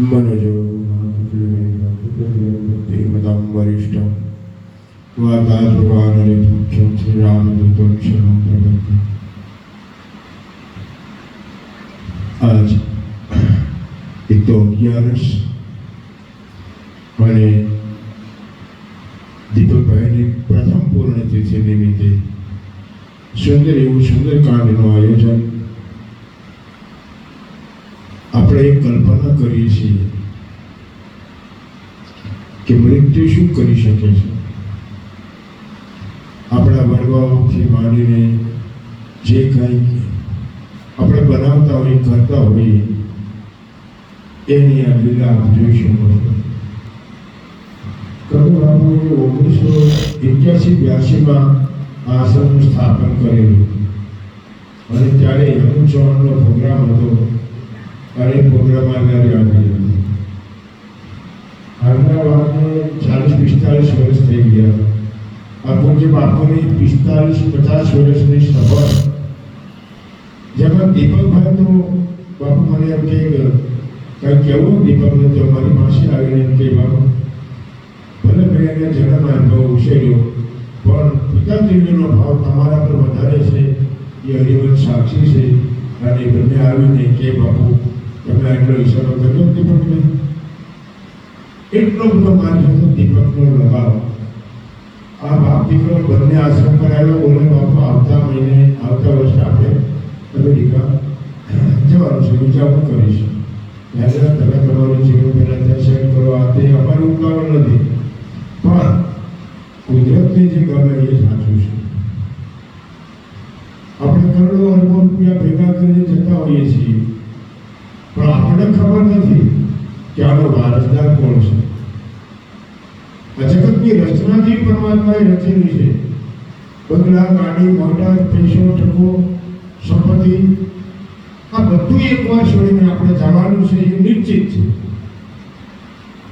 मनोजो मदं वरिष्ठं वातात्मवानरिपुच्छं श्रीरामदूतं शरणं प्रपद्ये આજ એક તો અગિયારસ અને દીપકભાઈની પ્રથમ પૂર્ણતિથિ નિમિત્તે સુંદર એવું સુંદરકાંડનું આયોજન આપણે કલ્પના કરીએ છીએ કે મૃત્યુ શું કરી શકે છે? આપણા વડવાઓથી માંડીને જે કંઈ આપણે બનાવતા હોઈએ કરતા હોઈએ, એની આ લીલા આપ જોઈશું કરુણાબુએ ઓગણીસો એક્યાસી બ્યાસીમાં આશ્રમનું સ્થાપન કરેલું. અને ત્યારે હેમંત ચૌહાણનો પ્રોગ્રામ હતો. અને એ પ્રોગ્રામમાં આગળ આવી હાલના વાતને ચાલીસ પિસ્તાલીસ વર્ષ થઈ ગયા. આ પૂજ્ય બાપુની પિસ્તાલીસ પચાસ વર્ષની સફર. જેમાં દીપકભાઈ તો બાપુ મને એમ કે, કંઈ કેવું દીપકને તો મારી પાસે આવીને એમ કે બાપુ? ભલે મેં એને જન્મ આપ્યો ઉછેર્યો, પણ પિતાજીનો ભાવ તમારા પર વધારે છે, એ હરિવંશ સાક્ષી છે. અને બંને આવીને કે બાપુ તમે આટલો ઈશારો કર્યો દીપકને. એટલો બધો મારી હતો દીપકનો લગાવ આ બાપ દીકરો બંને આશ્રમ પર આવ્યો બોલે, બાપુ, આવતા મહિને, આવતા વર્ષે આપણે અમેરિકા જવાનું છે વિચાર કરીશું. ત્યારે તમે તમારું જીવન પહેલાં ત્યાં સેટ કરો, આ તે અમારું ઉતાવળ નથી. પણ કુદરતને જે ગમે એ સાચું છે. આપણે કરોડો અરબો રૂપિયા ભેગા કરીને જતા હોઈએ છીએ. પણ આપણને ખબર નથી કે આનો વારસદાર કોણ છે. આ જગતની રચનાથી પરમાત્માએ રચેલી છે. બંગલા, ગાડી, મોટર, પૈસો, ટકો, સંપત્તિ. આ બધું એકવાર છોડીને આપણે જવાનું છે એ નિશ્ચિત છે.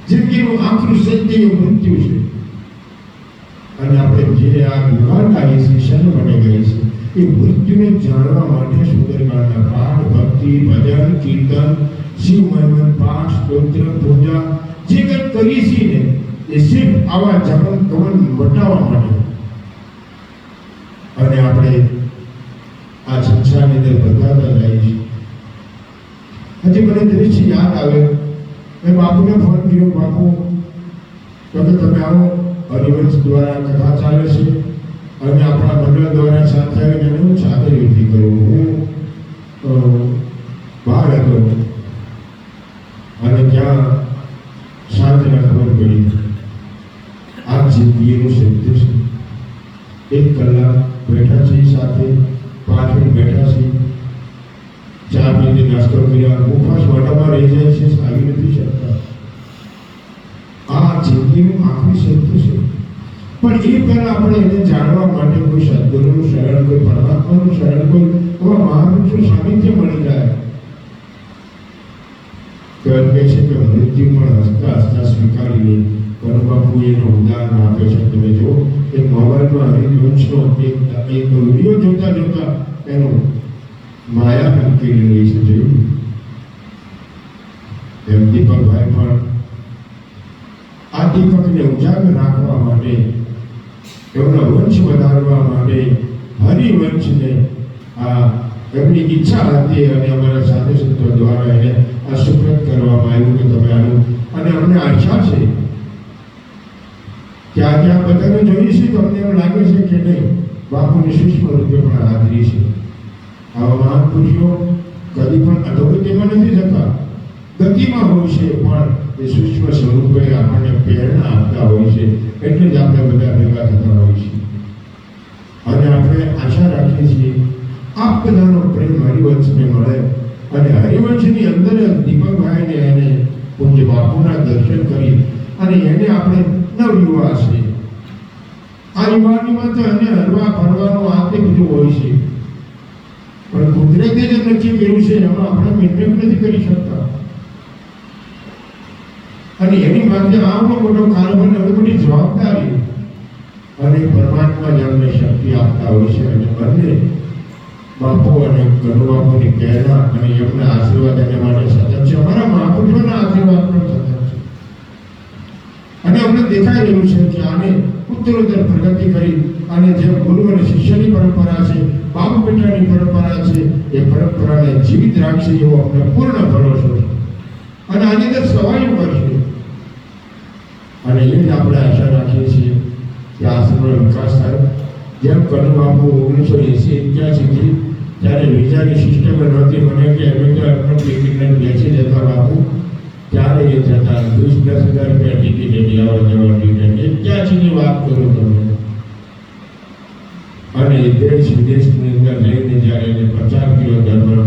જિંદગીનું આખરું સત્ય એ મૃત્યુ છે. કીર્તન, શિવ મહિમન પાઠ સ્તોત્ર પૂજા, જે કંઈ કરીએ છીએ ને, એ સિર્ફ આવા જપન કવન વટાવવા માટે. અને આપણે આ સંસારની અંદર બદલાતા જાય છે હજી મને દ્રશ્ય યાદ આવે. મેં બાપુને ફોન કર્યો, બાપુ તો તમે આવો, હરિવંશ દ્વારા કથા ચાલે છે. અને આપણા મંડળ દ્વારા સાથે આવીને હું સાથે વિધિ કરું હું હતો અને ત્યાં સાંજના ખબર પડી આ જિંદગીનું સત્ય છે એક કલાક બેઠા છે સાથે પાંચ મિનિટ બેઠા છે ચા પીને નાસ્તો કર્યા મુખવાસ મોઢામાં રહી જાય છે આવી નથી શકતા આ જિંદગીનું આખરી સત્ય છે પણ એ પહેલા આપણે એને જાણવા માટે કોઈ સદગુરુનું શરણ કોઈ પરમાત્માનું શરણ કોઈ એવા મહાપુરુષનું સાનિધ્ય મળી જાય તો છે કે મૃત્યુ પણ હસતા હસતા સ્વીકારી લે. બાપુ એનું ઉદાહરણ આપે છે. તમે જો એ મોબાઈલમાં હરિવંશનો એક વીડિયો જોતા જોતા એનો માયા મૂકી રહી છે. જોયું? એમ દીપકભાઈ પણ આ દીપકને ઉજાગર રાખવા માટે, એમનો વંશ વધારવા માટે હરિવંશને આ એમની ઈચ્છા હતી અને અમારા સાધુ સંતો દ્વારા એને સુપ્રત કરવામાં આવ્યું કે તમે આનું, અને અમને આશા છે કે આજે આ બધાને જોઈએ છે તો અમને એમ લાગે છે કે નહીં, બાપુની સૂક્ષ્મ રૂપે પણ હાજરી છે. આવા મહાપુરુષો કદી પણ અધોગતિમાં નથી જતા. ગતિમાં હોય છે, પણ એ સૂક્ષ્મ સ્વરૂપે આપણને પ્રેરણા આપતા હોય છે, એટલે જ આપણે બધા ભેગા થતા હોય છે. અને આપણે આશા રાખીએ છીએ, આપ બધાનો પ્રેમ અને હરિવંશની અંદર દીપકભાઈને એને પૂજ્ય બાપુના દર્શન કરી અને એને આપણે નવયુવા છે. આ યુવાનીમાં તો એને હરવા ફરવાનું આ તે બધું હોય છે. પણ કુદરતે જે નક્કી કર્યું છે, એમાં આપણે મેન્ટેન નથી કરી શકતા. અને એની માટે આવડો મોટો કારોબાર ને બધી જવાબદારી. અને પરમાત્મા જ અમને શક્તિ આપતા હોય છે અને બંને બાપુ અને ગરુ બાપુની આશીર્વાદ એને માટે અમારા મહાપુરુષોના આશીર્વાદ પણ અમને દેખાઈ રહ્યું છે કે આને ઉત્તરોત્તર પ્રગતિ કરી અને જે ગુરુ અને શિષ્યની પરંપરા છે, બાપ પિતાની પરંપરા છે, એ પરંપરાને જીવિત રાખશે એવો આપણે પૂર્ણ ભરોસો છે. અને આની અંદર સવાઈ કરશે અને એ જ આપણે આશા રાખીએ છીએ કે આ વિકાસ થાય. જેમ કનુ બાપુ ઓગણીસો એસી એક્યાસીથી ત્યારે વિઝાની સિસ્ટમ નહોતી, મને કે અમે તો અમને ટિકિટ બેસી જતા બાપુ. ત્યારે એ જતા વીસ દસ હજાર રૂપિયા ટિકિટ એની આવવા જવાની એક્યાસીની વાત કરું તમે અને દેશ વિદેશની અંદર લઈને જ્યારે એને પ્રચાર કર્યો ધર્મનો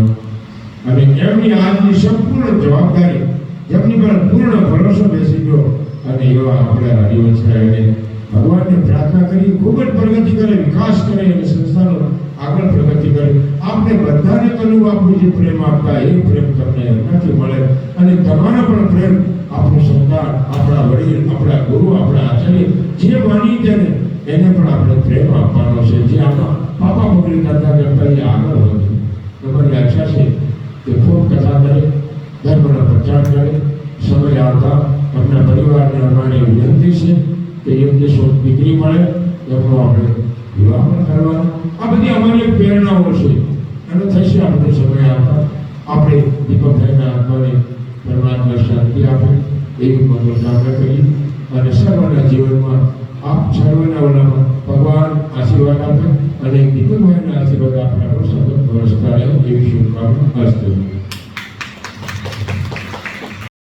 અને એમની આજની સંપૂર્ણ જવાબદારી, એમની પર પૂર્ણ ભરોસો બેસી ગયો. અને એવા આપણે હરિવંશ એને ભગવાનને પ્રાર્થના કરી, ખૂબ જ પ્રગતિ કરે, વિકાસ કરે અને સંસ્થાનો આગળ પ્રગતિ કરે. આપણે બધાને કનું આપણું જે પ્રેમ આપતા, એ પ્રેમ તમને એમનાથી મળે. અને તમારો પણ પ્રેમ આપણું સંતાન, આપણા વડીલ, આપણા ગુરુ, આપણા આચાર્ય, જે માની તેને, એને પણ આપણે પ્રેમ આપવાનો છે જે આમાં પાપા પકડી કરતા કરતા એ આગળ વધે તમારી આશા છે કે ખૂબ કથા કરે ધર્મનો પ્રચાર કરે સમય આવતા આપણા પરિવારને અમારી વિનંતી છે કે યોગ્ય શોધ દીકરી મળે એમનો આપણે વિવાહ પણ આ બધી અમારી પ્રેરણાઓ છે. અને થશે આપણે સમય આવતા આપણે દીપકભાઈના આત્માને પરમાત્મા શાંતિ આપે. એવી મનોકામના કરી અને સર્વના જીવનમાં આપ સર્વના ઓલામાં ભગવાન આશીર્વાદ આપે. અને દીપકભાઈના આશીર્વાદ આપણા સતત વર્ષતા રહે એવી શુભકામના અસ્તુ